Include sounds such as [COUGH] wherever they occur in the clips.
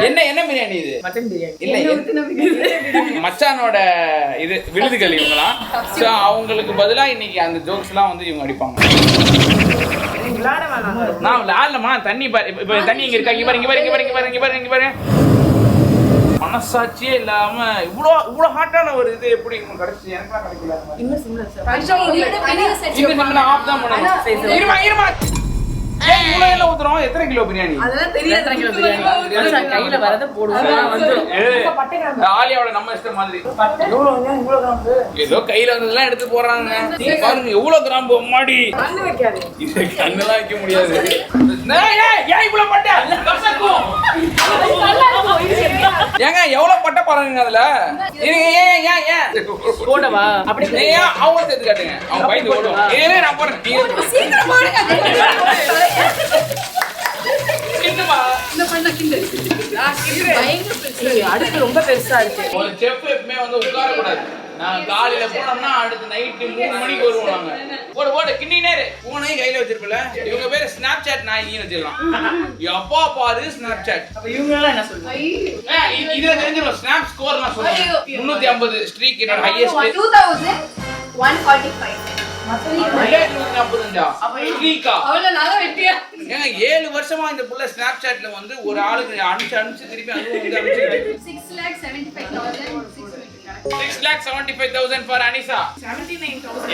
என்ன என்ன பிரியாணி இது? மட்டன் [LAUGHS] மச்சானோட இது விருதுகள் இவங்களாம் ஸோ அவங்களுக்கு பதிலாக இன்னைக்கு அந்த ஜோக்ஸ்லாம் வந்து இவங்க அடிப்பாங்க. நான் விளாடலமா தண்ணி பாரு. இப்போ தண்ணி இங்க இருக்கா? இங்க பாருங்க பாருங்க பாருங்க பாரு இங்க பாரு. மனசாட்சியே இல்லாம இவ்வளோ இவ்வளோ ஹாட்டான ஒரு இது எப்படி உங்களுக்கு கிடைச்சு? எனக்குலாம் கிடைக்கல. இன்னும் சிம்லர் சார். இந்த நிமிடம் ஆஃப் தான் இருமா இருமா. ஊத்துறோம்? எத்தனை கிலோ பிரியாணி? அதெல்லாம் எத்தனை கிலோ பிரியாணி? கையில வரத போடுவோம். ஏய், ஆலியாவோட நம்ம இஷ்டம் மாதிரி. ஏதோ கையில வந்ததெல்லாம் எடுத்து போடுறாங்க. பாருங்க எவ்வளவு வைக்காது இது கண்ணெல்லாம் வைக்க முடியாது. ஏங்க எவ்வளவு பட்டை பாருங்க அதுல? இருங்க, ஏன் ஏன் ஏன் போடவா? அப்படி ஏன் அவங்க சேர்த்து காட்டுங்க? அவங்க பயந்து ஓடுவோம் ஏன் நான் போறேன் கிண்டுமா. ஏய், அடுப்பு ரொம்ப பெருசா இருக்கு. ஒரு செஃப் எப்பவுமே வந்து உட்கார கூடாது நாங்க காலையில போனோம்னா அடுத்து நைட்டு மூணு மணிக்கு வருவோம் நாங்க. போடு போடு கிண்டினே இரு. பூனையும் கையில வச்சிருப்பல இவங்க பேரு ஸ்னாப் சாட் நாய்க்கின்னு வச்சிடலாம். [LAUGHS] எப்பா பாரு ஸ்னாப் சாட் அப்ப இவங்க எல்லாம் என்ன சொல்லுவாங்க இதுல தெரிஞ்சிடும் ஸ்னாப் ஸ்கோர் நான் சொல்றேன். முன்னூத்தி ஐம்பது ஸ்ட்ரீக் என்னோட highest two thousand one forty five ஏழு வருஷமா இந்த புள்ள ஸ்னாப் சாட்ல வந்து ஒரு ஆளுக்கு அனுப்பிச்சு அனுப்பிச்சு திருப்பி அதுவும் வந்து அனுப்பிச்சு six lakh seventy five thousand four Anisa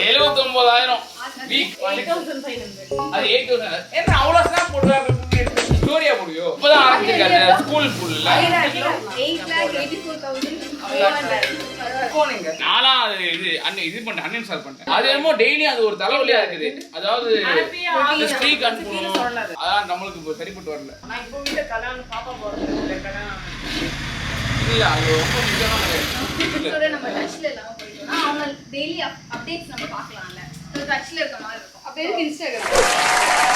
எழுபத்தி ஒன்பதாயிரம் வீக் அது எயிட் தௌசண்ட் என்ன அவ்வளோ ஸ்னாப் போடுவாங்க ஸ்டோரியா முடியும் இப்போதான் ஸ்கூல் ஃபுல்ல நான்லாம் அது இது அன் இது பண்ணிட்டேன் அன்இன்ஸ்டால் பண்ணிட்டேன் அது என்னமோ டெய்லி அது ஒரு தலைவலியா இருக்குது. அதாவது இந்த ஸ்ட்ரீக் அனுப்பணும். அதான் நம்மளுக்கு சரிப்பட்டு வரல. நான் இப்போ வீட்டுல கல்யாணம் பாப்பா போறது இல்லை இல்ல அது ரொம்ப முக்கியமான நம்ம டச்ல இல்லாம போயிட்டோம்னா அவங்க டெய்லி அப்டேட்ஸ் நம்ம பார்க்கலாம்ல. டச்ல இருக்க மாதிரி இருக்கும். அப்ப இன்ஸ்டாகிராம்